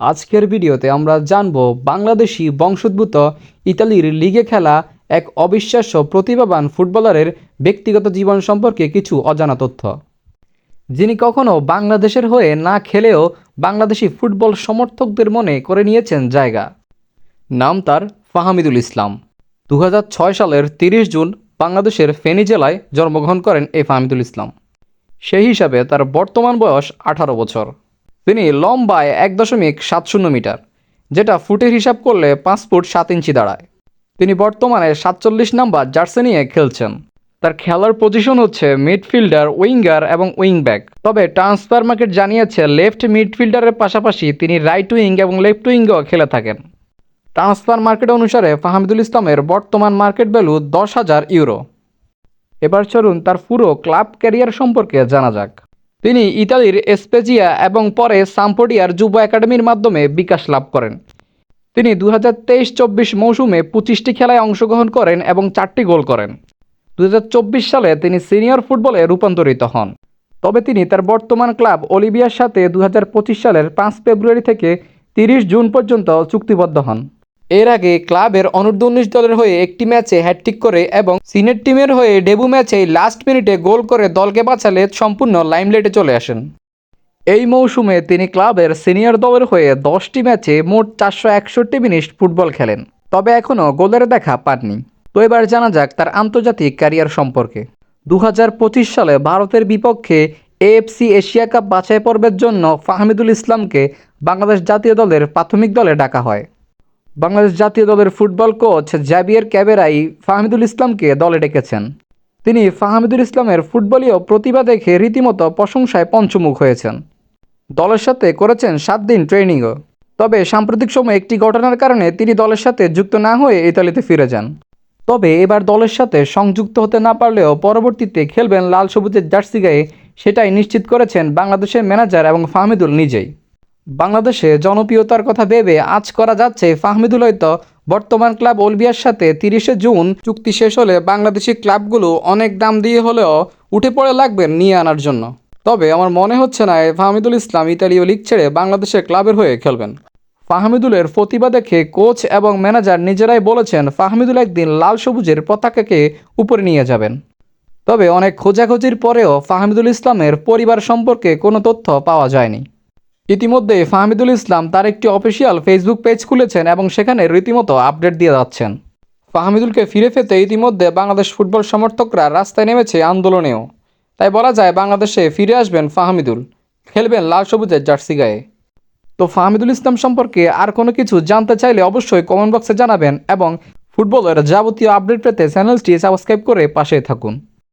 আজকের ভিডিওতে আমরা জানব বাংলাদেশি বংশোদ্ভূত ইতালির লিগে খেলা এক অবিশ্বাস্য প্রতিভাবান ফুটবলারের ব্যক্তিগত জীবন সম্পর্কে কিছু অজানা তথ্য। যিনি কখনও বাংলাদেশের হয়ে না খেলেও বাংলাদেশি ফুটবল সমর্থকদের মনে করে নিয়েছেন জায়গা। নাম তার ফাহামিদুল ইসলাম। দু হাজার ছয় সালের তিরিশ জুন বাংলাদেশের ফেনী জেলায় জন্মগ্রহণ করেন এই ফাহামিদুল ইসলাম। সেই হিসাবে তার বর্তমান বয়স আঠারো বছর। তিনি লম্বায় এক দশমিক সাত শূন্য মিটার, যেটা ফুটের হিসাব করলে পাঁচ ফুট সাত ইঞ্চি দাঁড়ায়। তিনি বর্তমানে সাতচল্লিশ নাম্বার জার্সি নিয়ে খেলছেন। তার খেলার পজিশন হচ্ছে মিডফিল্ডার, উইঙ্গার এবং উইং ব্যাক তবে ট্রান্সফার মার্কেট জানিয়েছে লেফট মিডফিল্ডারের পাশাপাশি তিনি রাইট উইং এবং লেফট উইঙ্গও খেলে থাকেন। ট্রান্সফার মার্কেট অনুসারে ফাহামিদুল ইসলামের বর্তমান মার্কেট ভ্যালু দশ হাজার ইউরো। এবার চলুন তার পুরো ক্লাব ক্যারিয়ার সম্পর্কে জানা যাক। তিনি ইতালির এসপেজিয়া এবং পরে সাম্পোডিয়ার যুব একাডেমির মাধ্যমে বিকাশ লাভ করেন। তিনি দু হাজার তেইশ চব্বিশ মৌসুমে পঁচিশটি খেলায় অংশগ্রহণ করেন এবং চারটি গোল করেন। দু হাজার চব্বিশ সালে তিনি সিনিয়র ফুটবলে রূপান্তরিত হন। তবে তিনি তার বর্তমান ক্লাব অলিভিয়ার সাথে দু হাজার পঁচিশ সালের পাঁচ ফেব্রুয়ারি থেকে তিরিশ জুন পর্যন্ত চুক্তিবদ্ধ হন। এর আগে ক্লাবের অনূর্ধ্ব উনিশ দলের হয়ে একটি ম্যাচে হ্যাটট্রিক করে এবং সিনিয়র টিমের হয়ে ডেবু ম্যাচে লাস্ট মিনিটে গোল করে দলকে বাঁচালে সম্পূর্ণ লাইমলাইটে চলে আসেন। এই মৌসুমে তিনি ক্লাবের সিনিয়র দলের হয়ে দশটি ম্যাচে মোট চারশো একষট্টি মিনিট ফুটবল খেলেন, তবে এখনও গোলের দেখা পাননি। তো এবার জানা যাক তার আন্তর্জাতিক ক্যারিয়ার সম্পর্কে। দু হাজার পঁচিশ সালে ভারতের বিপক্ষে এএফসি এশিয়া কাপ বাছাই পর্বের জন্য ফাহমিদুল ইসলামকে বাংলাদেশ জাতীয় দলের প্রাথমিক দলে ডাকা হয়। বাংলাদেশ জাতীয় দলের ফুটবল কোচ জাবিয়ার ক্যাবেরাই ফাহমিদুল ইসলামকে দলে ডেকেছেন। তিনি ফাহমিদুল ইসলামের ফুটবলীয় প্রতিভা দেখে রীতিমতো প্রশংসায় পঞ্চমুখ হয়েছেন। দলের সাথে করেছেন সাত দিন ট্রেনিংও। তবে সাম্প্রতিক সময়ে একটি ঘটনার কারণে তিনি দলের সাথে যুক্ত না হয়ে ইতালিতে ফিরে যান। তবে এবার দলের সাথে সংযুক্ত হতে না পারলেও পরবর্তীতে খেলবেন লাল সবুজের জার্সি গায়ে, সেটাই নিশ্চিত করেছেন বাংলাদেশের ম্যানেজার এবং ফাহমিদুল নিজেই। বাংলাদেশে জনপ্রিয়তার কথা ভেবে আজ করা যাচ্ছে ফাহমিদুল হয়তো বর্তমান ক্লাব ওলবিয়ার সাথে তিরিশে জুন চুক্তি শেষ হলে বাংলাদেশি ক্লাবগুলো অনেক দাম দিয়ে হলেও উঠে পড়ে লাগবেন নিয়ে আনার জন্য। তবে আমার মনে হচ্ছে না ফাহমিদুল ইসলাম ইতালীয় লিগ ছেড়ে বাংলাদেশের ক্লাবের হয়ে খেলবেন। ফাহমিদুলের প্রতিভা দেখে কোচ এবং ম্যানেজার নিজেরাই বলেছেন, ফাহমিদুল একদিন লাল সবুজের পতাকাকে উপরে নিয়ে যাবেন। তবে অনেক খোঁজাখুঁজির পরেও ফাহমিদুল ইসলামের পরিবার সম্পর্কে কোনো তথ্য পাওয়া যায়নি। ইতিমধ্যে ফাহমিদুল ইসলাম তার একটি অফিসিয়াল ফেসবুক পেজ খুলেছেন এবং সেখানে রীতিমতো আপডেট দিয়ে যাচ্ছেন। ফাহমিদুলকে ফিরে পেতে ইতিমধ্যে বাংলাদেশ ফুটবল সমর্থকরা রাস্তায় নেমেছে আন্দোলনেও। তাই বলা যায়, বাংলাদেশে ফিরে আসবেন ফাহমিদুল। খেলবেন লাল সবুজের জার্সি গায়ে। তো ফাহমিদুল ইসলাম সম্পর্কে আর কোনো কিছু জানতে চাইলে অবশ্যই কমেন্ট বক্সে জানাবেন এবং ফুটবলের যাবতীয় আপডেট পেতে চ্যানেলটি সাবস্ক্রাইব করে পাশে থাকুন।